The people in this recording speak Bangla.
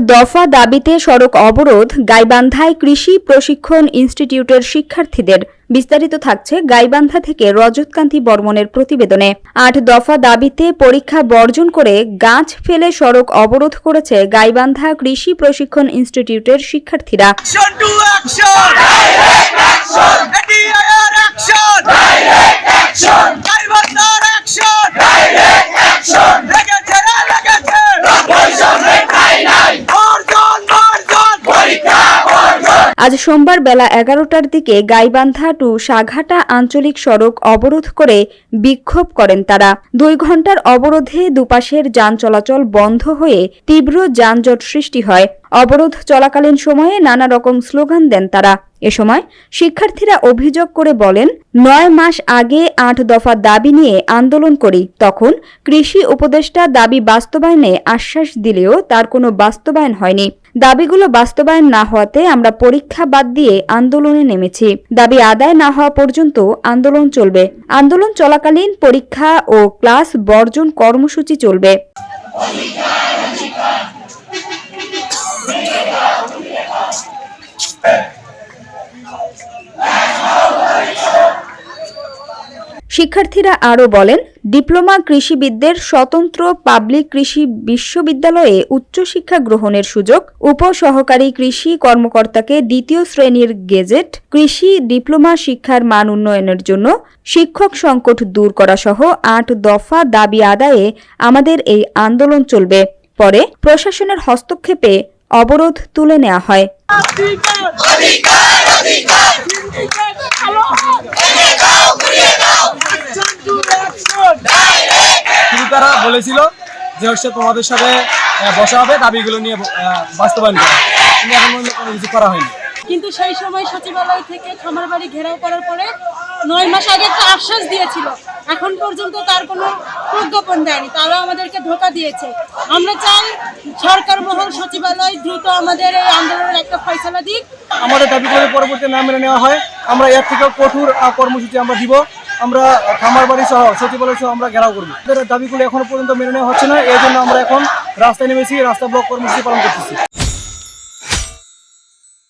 দফা দাবিতে সড়ক অবরোধ, গাইবান্ধায় কৃষি প্রশিক্ষণ ইনস্টিটিউটের শিক্ষার্থীদের। বিস্তারিত থাকছে গাইবান্ধা থেকে রজতকান্তি বর্মনের প্রতিবেদনে। আট দফা দাবিতে পরীক্ষা বর্জন করে গাছ ফেলে সড়ক অবরোধ করেছে গাইবান্ধা কৃষি প্রশিক্ষণ ইনস্টিটিউটের শিক্ষার্থীরা। আজ সোমবার বেলা এগারোটার দিকে গাইবান্ধা টু সাঘাটা আঞ্চলিক সড়ক অবরোধ করে বিক্ষোভ করেন তারা। দুই ঘণ্টার অবরোধে দুপাশের যান চলাচল বন্ধ হয়ে তীব্র যানজট সৃষ্টি হয়। অবরোধ চলাকালীন সময়ে নানা রকম স্লোগান দেন তারা। এ সময় শিক্ষার্থীরা অভিযোগ করে বলেন, নয় মাস আগে আট দফা দাবি নিয়ে আন্দোলন করি। তখন কৃষি উপদেষ্টা দাবি বাস্তবায়নে আশ্বাস দিলেও তার কোনো বাস্তবায়ন হয়নি। দাবিগুলো বাস্তবায়ন না হওয়াতে আমরা পরীক্ষা বাদ দিয়ে আন্দোলনে নেমেছি। দাবি আদায় না হওয়া পর্যন্ত আন্দোলন চলবে। আন্দোলন চলাকালীন পরীক্ষা ও ক্লাস বর্জন কর্মসূচি চলবে। শিক্ষার্থীরা আরও বলেন, ডিপ্লোমা কৃষিবিদদের স্বতন্ত্র পাবলিক কৃষি বিশ্ববিদ্যালয়ে উচ্চশিক্ষা গ্রহণের সুযোগ, উপসহকারী কৃষি কর্মকর্তাকে দ্বিতীয় শ্রেণির গেজেট, কৃষি ডিপ্লোমা শিক্ষার মান উন্নয়নের জন্য শিক্ষক সংকট দূর করা সহ আট দফা দাবি আদায়ে আমাদের এই আন্দোলন চলবে। পরে প্রশাসনের হস্তক্ষেপে অবরোধ তুলে নেওয়া হয়। বলেছিল যে হচ্ছে তোমাদের সাথে বসা হবে দাবিগুলো নিয়ে বাস্তবায়ন করা। কিন্তু এখন পর্যন্ত কোনো কিছু করা হয়নি। কিন্তু সেই সময় সচিবালয় থেকে খামার বাড়ি ঘেরাও করার পরে নয় মাস আগে একটা আশ্বাস দিয়েছিল। এখন পর্যন্ত তার কোনো প্রজ্ঞাপন দেয়নি। তারাও আমাদেরকে ধোকা দিয়েছে। আমরা চাই সরকার মহল সচিবালয় দ্রুত আমাদের এই আন্দোলনের একটা ফয়সলা দিক। আমাদের দাবিগুলো পরবর্তী না মেনে নেওয়া হয়। আমরা এর থেকেও কঠোর কর্মসূচি আমরা দিব। আমরা খামার বাড়ি সহ, সচিবালয় সহ আমরা ঘেরাও করব। দাবিগুলো এখনও পর্যন্ত মেনে নেওয়া হচ্ছে না, এই জন্য আমরা এখন রাস্তায় নেমেছি, রাস্তা ব্লক কর্মসূচি পালন করতেছি।